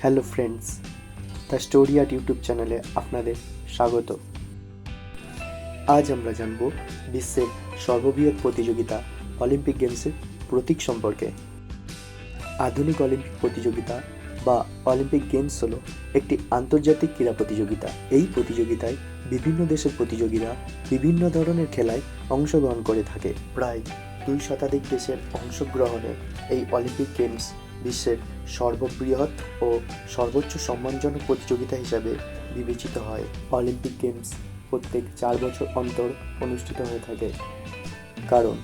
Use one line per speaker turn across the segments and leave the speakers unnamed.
Hello friends the story art YouTube চ্যানেলে আপনাদের স্বাগত। আজ আমরা জানব বিশ্বের সর্ববৃহৎ প্রতিযোগিতা অলিম্পিক গেমসের প্রতীক সম্পর্কে। আধুনিক অলিম্পিক প্রতিযোগিতা বা অলিম্পিক গেমস হলো একটি আন্তর্জাতিক ক্রীড়া প্রতিযোগিতা। এই প্রতিযোগিতায় বিভিন্ন দেশের প্রতিযোগীরা বিভিন্ন ধরনের খেলায় অংশগ্রহণ করে থাকে। প্রায় দুই শতাধিক দেশের অংশগ্রহণে এই অলিম্পিক গেমস বিশ্বের সর্ববৃহৎ ও সর্বোচ্চ সম্মানজনক প্রতিযোগিতা হিসাবে বিবেচিত হয়। অলিম্পিক গেমস প্রত্যেক চার বছর অন্তর অনুষ্ঠিত হয়ে থাকে। কারণ,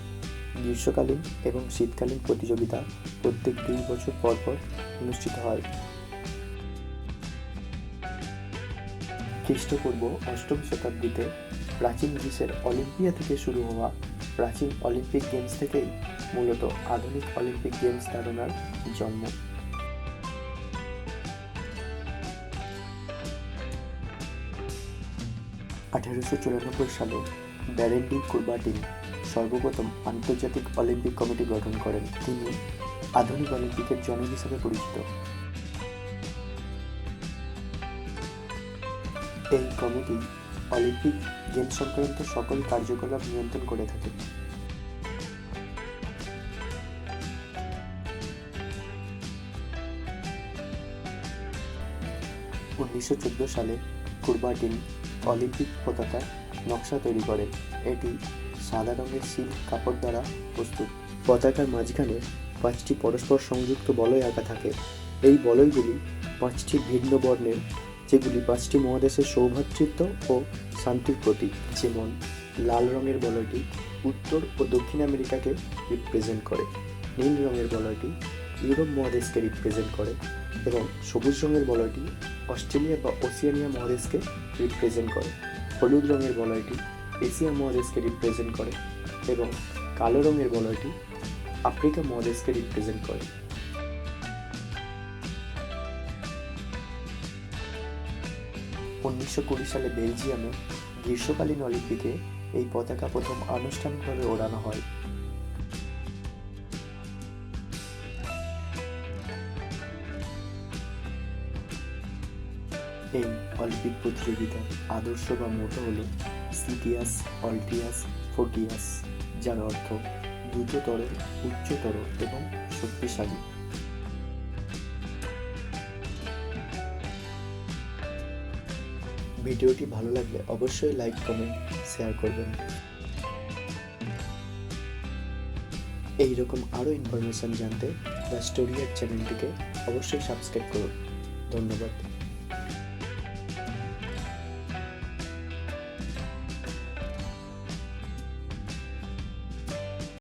গ্রীষ্মকালীন এবং শীতকালীন প্রতিযোগিতা প্রত্যেক দুই বছর পর পর অনুষ্ঠিত হয়। খ্রিস্টপূর্ব অষ্টম শতাব্দীতে প্রাচীন গ্রিসের অলিম্পিয়া থেকে শুরু হওয়া প্রাচীন অলিম্পিক গেমস থেকেই মূলত আধুনিক অলিম্পিক গেমস ধারণার জন্ম। আঠারোশো চুরানব্বই সালে ব্যারেন্ডি কুরবাটিন সর্বপ্রথম আন্তর্জাতিক অলিম্পিক কমিটি গঠন করেন। তিনি আধুনিক অলিম্পিকের জনক হিসেবে পরিচিত। এই কমিটি অলিম্পিক গেম সংক্রান্ত সকল কার্যকলাপ নিয়ন্ত্রণ করে থাকে। উনিশশো চোদ্দ সালে কুরবাটিন অলিম্পিক পতাকা নকশা তৈরি করেন এটি সাদা রঙের সিল্ক কাপড় দ্বারা প্রস্তুত। পতাকার মাঝখানে পাঁচটি পরস্পর সংযুক্ত বলয় আঁকা থাকে। এই বলয়গুলি পাঁচটি ভিন্ন বর্ণের যেগুলি পাঁচটি মহাদেশের সৌভ্রাতৃত্ব ও শান্তির প্রতীক, যেমন লাল রঙের বলয়টি উত্তর ও দক্ষিণ আমেরিকাকে রিপ্রেজেন্ট করে, নীল রঙের বলয়টি ইউরোপ মহাদেশকে রিপ্রেজেন্ট করে এবং সবুজ রঙের বলয়টি অস্ট্রেলিয়া বা ওসিয়ানিয়া মহাদেশকে রিপ্রেজেন্ট করে, হলুদ রঙের বলয়টি এশিয়া মহাদেশকে রিপ্রেজেন্ট করে এবং কালো রঙের বলয়টি আফ্রিকা মহাদেশকে রিপ্রেজেন্ট করে। উনিশশো কুড়ি সালে বেলজিয়ামে গ্রীষ্মকালীন অলিম্পিকে এই পতাকা প্রথম আনুষ্ঠানিকভাবে ওড়ানো হয়। এই অলিম্পিক প্রতিযোগিতার আদর্শ বা মোটো হল সিটিয়াস, অল্টিয়াস, ফোর্টিয়াস, যার অর্থ দ্রুততর, উচ্চতর এবং শক্তিশালী। ভিডিওটি ভালো লাগলে অবশ্যই লাইক, কমেন্ট, শেয়ার করবেন। এইরকম আরও ইনফরমেশন জানতে দ্য স্টোরিয়ার চ্যানেলটিকে অবশ্যই সাবস্ক্রাইব করুন। ধন্যবাদ।